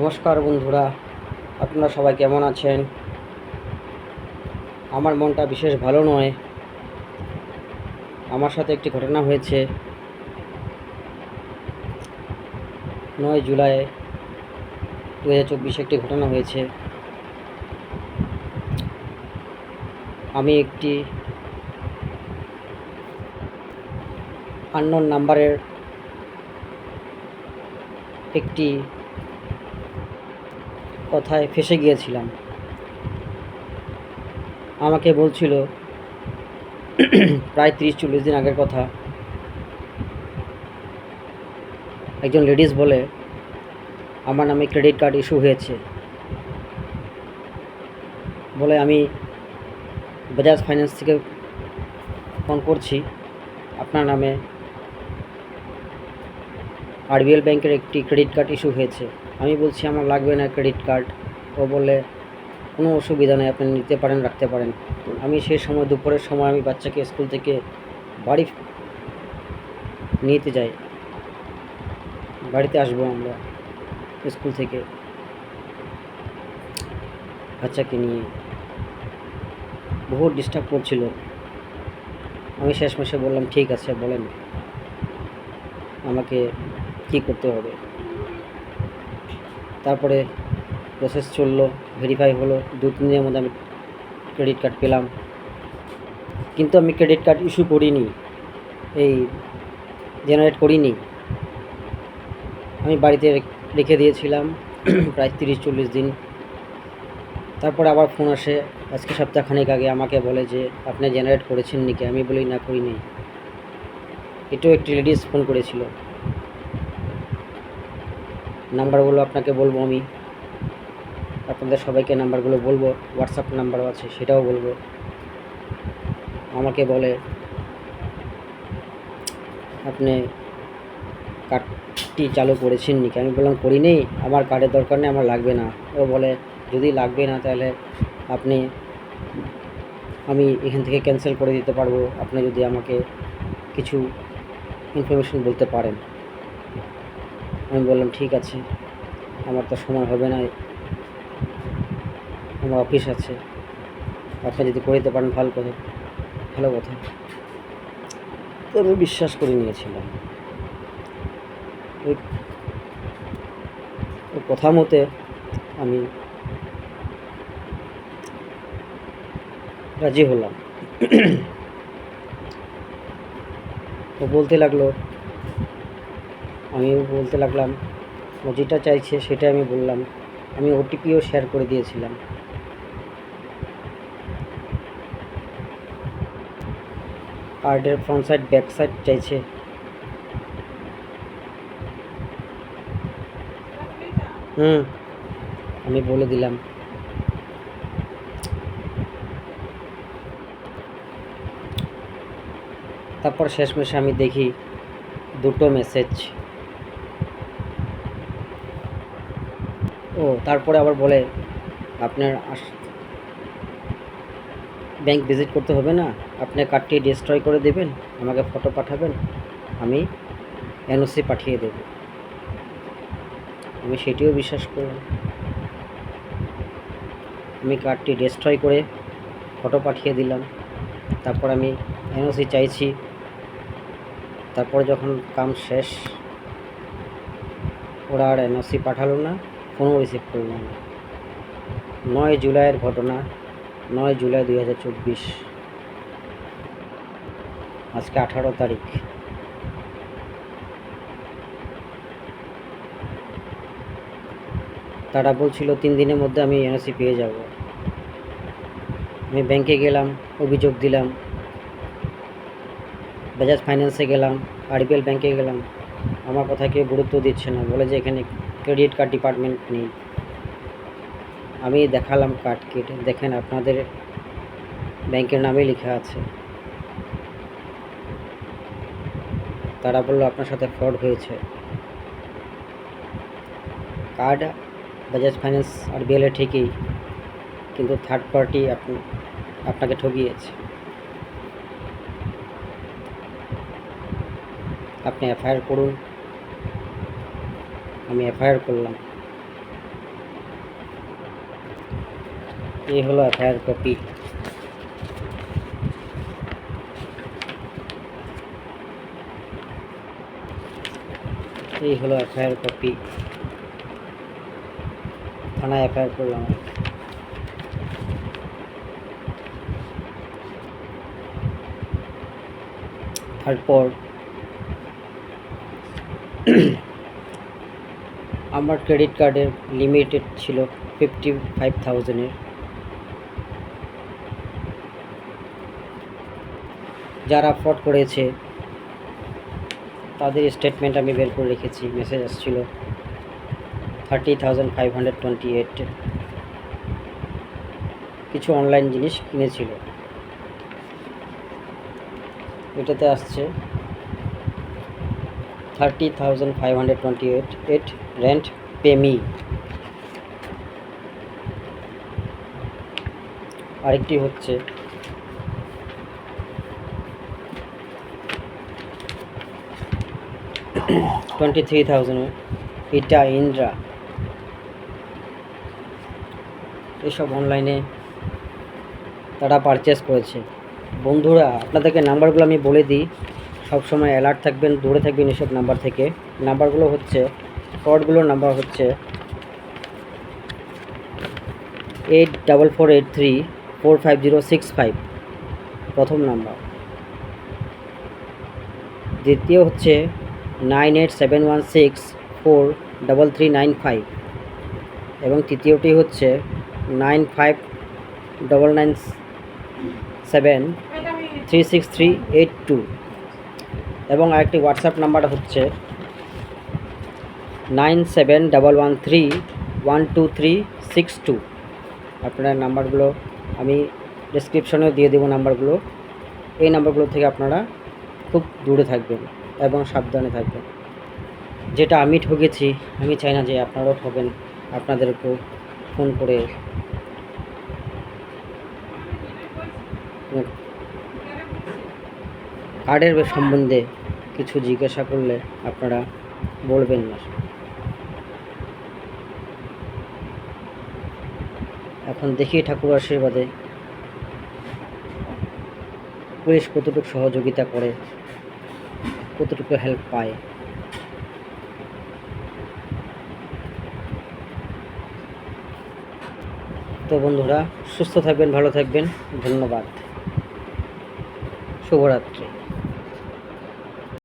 নমস্কার বন্ধুরা, আপনারা সবাই কেমন আছেন? আমার মনটা বিশেষ ভালো নয়। আমার সাথে একটি ঘটনা হয়েছে। নয় জুলাই দু হাজার চব্বিশে একটি ঘটনা হয়েছে। আমি একটি আননোন নাম্বারের একটি কথায় ফেসে গিয়েছিলাম। আমাকে বলছিল, প্রায় তিরিশ, চল্লিশ দিন আগের কথা। একজন লেডিস বলে, আমার নামে ক্রেডিট কার্ড ইস্যু হয়েছে। বলে, আমি বাজাজ ফাইন্যান্স থেকে ফোন করছি। আপনার নামে আরবিএল ব্যাংকের একটি ক্রেডিট কার্ড ইস্যু হয়েছে। আমি বলছি, আমার লাগবে না ক্রেডিট কার্ড ও বলে, কোনো অসুবিধা নেই, আপনি নিতে পারেন, রাখতে পারেন। আমি সেই সময় দুপুরের সময় আমি বাচ্চাকে স্কুল থেকে বাড়ি নিতে যাই। বাড়িতে আসব আমরা স্কুল থেকে বাচ্চাকে নিয়ে। বহুত ডিস্টার্ব করছিল। আমি শেষ মাসে বললাম, ঠিক আছে, বলেন। আমাকে কী করতে হবে? তারপরে প্রসেস চলল ভেরিফাই হলো, দু, তিন দিনের মধ্যে আমি ক্রেডিট কার্ড পেলাম। কিন্তু আমি ক্রেডিট কার্ড ইস্যু করিনি, এই জেনারেট করিনি। আমি বাড়িতে রেখে দিয়েছিলাম, প্রায় তিরিশ, চল্লিশ দিন। তারপরে আবার ফোন আসে, আজকে সপ্তাহখানেক আগে আমাকে বলে যে, আপনি জেনারেট করেছেন নাকি? আমি বলি, না, করিনি। এটাও একটি লেডিস ফোন করেছিল। নাম্বারগুলো আপনাকে বলব আমি। আপনাদের সবাইকে নাম্বারগুলো বলব হোয়াটসঅ্যাপ নাম্বারও আছে, সেটাও বলব। আমাকে বলে আপনি কার্ডটি চালু করেছেন নাকি? আমি বললাম করি নেই আমার কার্ডের দরকার নেই, আমার লাগবে না। ও বলে, যদি লাগবে না তাহলে আপনি, আমি এখান থেকে ক্যান্সেল করে দিতে পারব। আপনি যদি আমাকে কিছু ইনফরমেশন বলতে পারেন। আমি বললাম, ঠিক আছে, আমার তো সময় হবে না আমার অফিস আছে। আপনি যদি করে দিতে পারেন ভালো কথা। ভালো কথা। তো আমি বিশ্বাস করে নিয়েছিলাম। ওই কথা মতে আমি রাজি হলাম। ও বলতে লাগল আমি বলতে লাগলাম, ও যেটা চাইছে সেটা আমি বললাম। আমি ওটিপিও শেয়ার করে দিয়েছিলাম। কার্ডের ফ্রন্ট সাইড ব্যাক সাইড চাইছে। হুম, আমি বলে দিলাম। তারপর শেষমেশে আমি দেখি দুটো মেসেজ ও, তারপরে আবার বলে, আপনার ব্যাংক ভিজিট করতে হবে না? আপনি কার্ডটি ডিস্ট্রয় করে দেবেন, আমাকে ফটো পাঠাবেন, আমি এনওসি পাঠিয়ে দেব। আমি সেটিও বিশ্বাস করলাম আমি কার্ডটি ডিস্ট্রয় করে ফটো পাঠিয়ে দিলাম। তারপর আমি এনওসি চাইছি। তারপর যখন কাম শেষ, ওরা আর এনওসি পাঠালো না। ফোনও রিসিভ করল না। নয় জুলাইয়ের ঘটনা, নয় জুলাই দুই হাজার চব্বিশ। আজকে আঠারো তারিখ। তারা বলছিল, তিন দিনের মধ্যে আমি এনওসি পেয়ে যাব। আমি ব্যাংকে গেলাম, অভিযোগ দিলাম। বাজাজ ফাইন্যান্সে গেলাম, আরবিএল ব্যাংকে গেলাম। আমার কথা কেউ গুরুত্ব দিচ্ছে না। বলে যে এখানে ক্রেডিট কার্ড ডিপার্টমেন্ট নেই। আমি দেখালাম কার্ড কেটে দেখেন আপনাদের ব্যাংকের নামে লেখা আছে। তারা বলল, আপনার সাথে ফ্রড হয়েছে। কার্ড বাজাজ ফাইন্যান্স আর বিএলএ ঠিকই, কিন্তু থার্ড পার্টি আপনি আপনাকে ঠকিয়েছে। আপনি এফআইআর করুন। আমি এফআইআর করলাম। এই হলো এফআইআর কপি। এই হলো এফআইআর কপি। থানায় এফআইআর করলাম। তারপর আমার ক্রেডিট কার্ডের লিমিটেড ছিল ফিফটি ফাইভ থাউজেন্ডের। যারা ফ্রড করেছে, তাদের স্টেটমেন্ট আমি বের করে রেখেছি মেসেজ আসছিল thirty thousand five hundred twenty eight কিছু অনলাইন জিনিস কিনেছিল। এটাতে আসছে thirty thousand five hundred eight rent পেমি আরেকটি হচ্ছে টোয়েন্টি থ্রি থাউজেন্ড এটা ইন্দ্রা। এসব অনলাইনে তারা পারচেস করেছে। বন্ধুরা, আপনাদেরকে নাম্বারগুলো আমি বলে দিই। সবসময় অ্যালার্ট থাকবেন, দূরে থাকবেন এসব নাম্বার থেকে। নাম্বারগুলো হচ্ছে ফ্রডগুলোর নাম্বার হচ্ছে eight double four eight three four five zero six five প্রথম নাম্বার দ্বিতীয় হচ্ছে nine eight seven one six four double three nine five এবং তৃতীয়টি হচ্ছে nine five double nine seven three six three eight two এবং আরেকটি WhatsApp number হচ্ছে nine seven double one three one two three six two আপনার নাম্বারগুলো আমি ডিসক্রিপশনেও দিয়ে দেবো নাম্বারগুলো এই নাম্বারগুলো থেকে আপনারা খুব দূরে থাকবেন এবং সাবধানে থাকবেন। যেটা আমি ঠকেছি, আমি চাই না যে আপনারাও ঠকেন, আপনাদেরকেও ফোন করে কার্ডের সম্বন্ধে কিছু জিজ্ঞাসা করলে আপনারা বলবেন না। এখন দেখি ঠাকুর আশীর্বাদে পুলিশ কতটুকু সহযোগিতা করে, কতটুকু হেল্প পায়। তো বন্ধুরা, সুস্থ থাকবেন, ভালো থাকবেন, ধন্যবাদ। শুভরাত্রি।